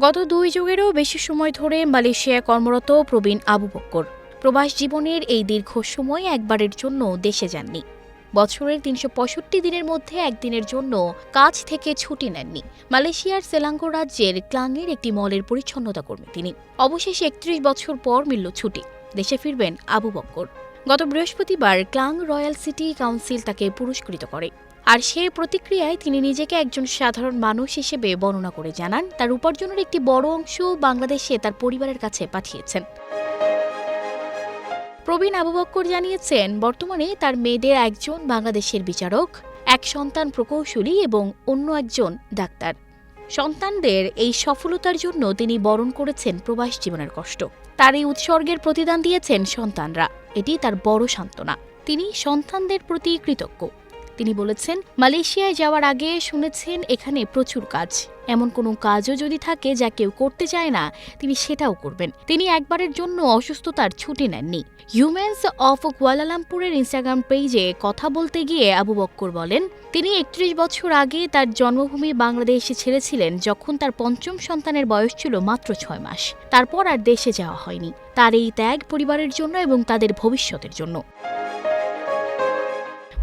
গত দুই যুগেরও বেশি সময় ধরে মালয়েশিয়ায় কর্মরত প্রবীণ আবু বক্কর। প্রবাস জীবনের এই দীর্ঘ সময় একবারের জন্য দেশে যাননি। বছরের তিনশো পঁয়ষট্টি দিনের মধ্যে একদিনের জন্য কাজ থেকে ছুটি নেননি। মালয়েশিয়ার সেলাঙ্গো রাজ্যের ক্লাংয়ের একটি মলের পরিচ্ছন্নতা কর্মী তিনি। অবশেষে একত্রিশ বছর পর মিলল ছুটি। দেশে ফিরবেন আবু বক্কর। গত বৃহস্পতিবার ক্লাং রয়্যাল সিটি কাউন্সিল তাকে পুরস্কৃত করে। আর সেই প্রতিক্রিয়ায় তিনি নিজেকে একজন সাধারণ মানুষ হিসেবে বর্ণনা করে জানান। তার উপার্জনের একটি বড় অংশ বাংলাদেশে তার পরিবারের কাছে পাঠিয়েছেন। প্রবীণ আবু বক্কর জানিয়েছেন, বর্তমানে তার মেয়েদের একজন বাংলাদেশের বিচারক, এক সন্তান প্রকৌশলী এবং অন্য একজন ডাক্তার। সন্তানদের এই সফলতার জন্য তিনি বরণ করেছেন প্রবাস জীবনের কষ্ট। তার এই উৎসর্গের প্রতিদান দিয়েছেন সন্তানরা। এটি তার বড় সান্ত্বনা। তিনি সন্তানদের প্রতি কৃতজ্ঞ। তিনি বলেছেন, মালয়েশিয়ায় যাওয়ার আগে শুনেছেন এখানে প্রচুর কাজ। এমন কোনো কাজও যদি থাকে যা কেউ করতে চায় না, তিনি সেটাও করবেন। তিনি একবারের জন্য অসুস্থতার ছুটি নেননি। হিউম্যানস অফ কুয়ালালামপুরের ইনস্টাগ্রাম পেজে কথা বলতে গিয়ে আবু বক্কর বলেন, তিনি একত্রিশ বছর আগে তার জন্মভূমি বাংলাদেশে ছেড়েছিলেন যখন তার পঞ্চম সন্তানের বয়স ছিল মাত্র ছয় মাস। তারপর আর দেশে যাওয়া হয়নি। তার এই ত্যাগ পরিবারের জন্য এবং তাদের ভবিষ্যতের জন্য।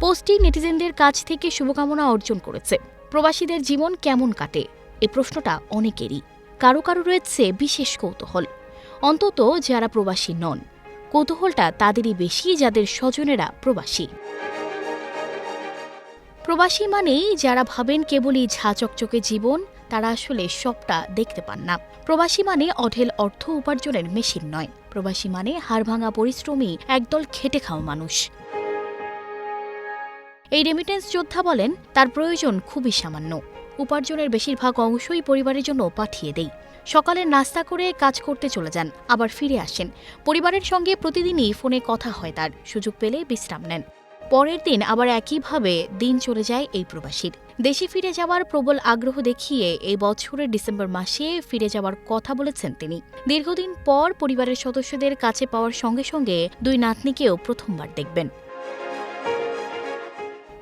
পোস্টটি নেটিজেনদের কাছ থেকে শুভকামনা অর্জন করেছে। প্রবাসীদের জীবন কেমন কাটে? এ প্রশ্নটা অনেকেরই। কারও কারও রয়েছে বিশেষ কৌতূহল। অন্তত যারা প্রবাসী নন। কৌতূহলটা তাদেরই বেশি, যাদের স্বজনেরা প্রবাসী। প্রবাসী মানেই যারা ভাবেন কেবলই ঝা চকচকে জীবন, তারা আসলে সবটা দেখতে পান না। প্রবাসী মানে অঢেল অর্থ উপার্জনের মেশিন নয়। প্রবাসী মানে হাড়ভাঙা পরিশ্রমী, একদল খেটে খাওয়া মানুষ। এই রেমিটেন্স যোদ্ধা বলেন, তার প্রয়োজন খুবই সামান্য। উপার্জনের বেশিরভাগ অংশই পরিবারের জন্য পাঠিয়ে দেই। সকালে নাস্তা করে কাজ করতে চলে যান, আবার ফিরে আসেন। পরিবারের সঙ্গে প্রতিদিনই ফোনে কথা হয় তার, সুযোগ পেলে বিশ্রাম নেন। পরের দিন আবার একইভাবে দিন চলে যায় এই প্রবাসীর। দেশে ফিরে যাওয়ার প্রবল আগ্রহ দেখিয়ে এই বছরের ডিসেম্বর মাসে ফিরে যাওয়ার কথা বলেছেন তিনি। দীর্ঘদিন পর পরিবারের সদস্যদের কাছে পাওয়ার সঙ্গে সঙ্গে দুই নাতনিকেও প্রথমবার দেখবেন।